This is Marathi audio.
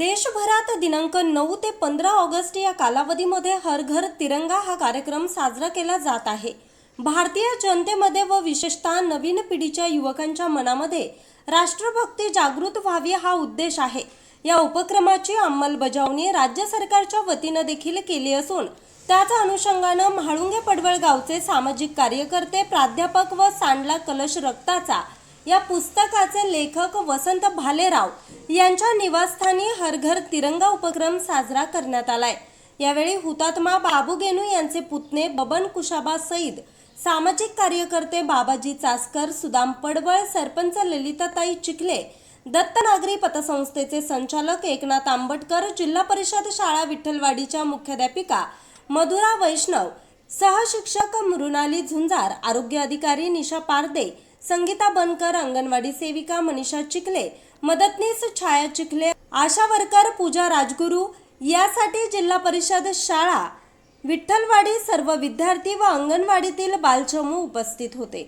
देशभरात दिनांक नऊ ते पंधरा ऑगस्ट या कालावधीमध्ये हर घर तिरंगा हा कार्यक्रम साजरा केला जात आहे. भारतीय जनतेमध्ये व विशेषतः नवीन पिढीच्या युवकांच्या मनामध्ये राष्ट्रभक्ती जागृत व्हावी हा उद्देश आहे. या उपक्रमाची अंमलबजावणी राज्य सरकारच्या वतीनं देखील केली असून त्याच अनुषंगानं म्हाळुंगे पडवळ गावचे सामाजिक कार्यकर्ते प्राध्यापक व सांडला कलश रक्ताचा या पुस्तकाचे लेखक वसंत भालेराव यांच्या निवासस्थानी हरघर तिरंगा उपक्रम साजरा करण्यात आलाय. यावेळी हुतात्मा बाबू गेनू यांचे पुतणे बबन कुशाबा सईद सामाजिक कार्यकर्ते बाबाजी चासकर सुदाम पडवळ सरपंच ललिताताई चिखले दत्त नागरी पतसंस्थेचे संचालक एकनाथ आंबटकर जिल्हा परिषद शाळा विठ्ठलवाडीच्या मुख्याध्यापिका मधुरा वैष्णव सहशिक्षक मृणाली झुंजार आरोग्य अधिकारी निशा पारदे संगीता बनकर अंगणवाडी सेविका मनीषा चिखले मदतनीस छाया चिखले आशा वर्कर पूजा राजगुरू यासाठी जिल्हा परिषद शाळा विठ्ठलवाडी सर्व विद्यार्थी व अंगणवाडीतील बालचमू उपस्थित होते.